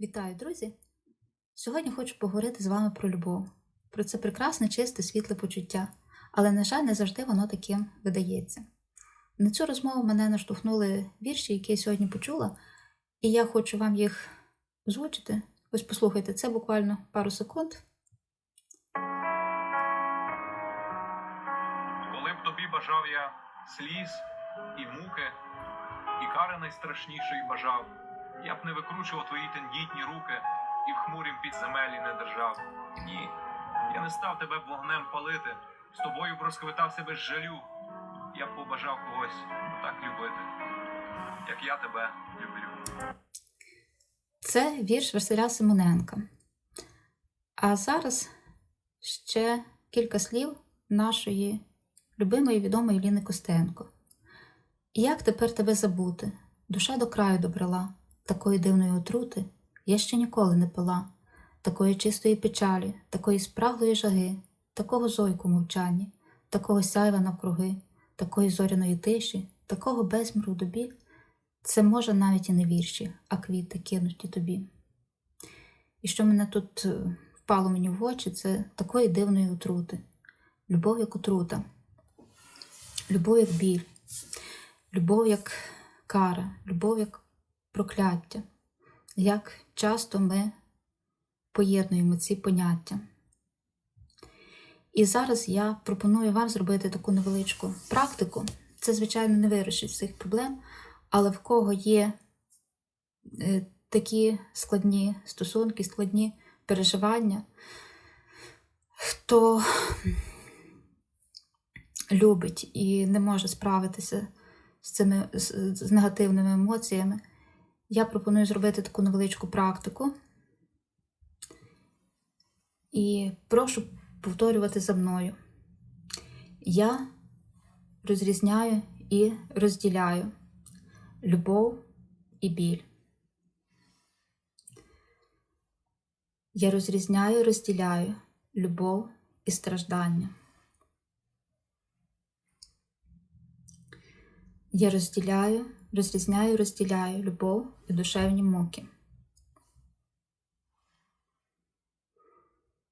Вітаю, друзі! Сьогодні хочу поговорити з вами про любов, про це прекрасне, чисте, світле почуття, але, на жаль, не завжди воно таким видається. На цю розмову мене наштовхнули вірші, які я сьогодні почула, і я хочу вам їх озвучити. Ось послухайте, це буквально пару секунд. Коли б тобі бажав я сліз і муки, і кари найстрашнішої бажав, я б не викручував твої тендітні руки і в хмурім підземелі не держав. Ні, я не став тебе вогнем палити, з тобою б розквитався без жалю. Я б побажав когось так любити, як я тебе люблю. Це вірш Василя Симоненка. А зараз ще кілька слів нашої любимої відомої Ліни Костенко. Як тепер тебе забути? Душа до краю добрала, такої дивної отрути я ще ніколи не пила, такої чистої печалі, такої спраглої жаги, такого зойку мовчанні, такого сяйва навкруги, такої зоряної тиші, такого безміру добі. Це може навіть і не вірші, а квіти кинуті тобі. І що мене тут е, впало мені в очі, це такої дивної отрути. Любов як отрута, любов як біль, любов як кара, любов як прокляття. Як часто ми поєднуємо ці поняття. І зараз я пропоную вам зробити таку невеличку практику. Це, звичайно, не вирішить всіх проблем, але в кого є е, такі складні стосунки, складні переживання, хто любить і не може справитися з цими з, з негативними емоціями, я пропоную зробити таку невеличку практику. І прошу повторювати за мною. Я розрізняю і розділяю любов і біль. Я розрізняю і розділяю любов і страждання. Я розділяю, розрізняю і розділяю любов і душевні муки.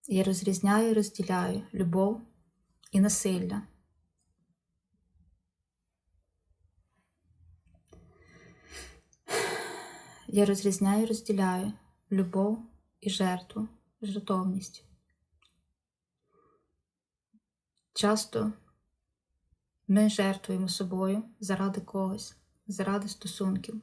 Я розрізняю і розділяю любов і насилля. Я розрізняю і розділяю любов і жертву, жертовність. Часто ми жертвуємо собою заради когось, заради стосунків.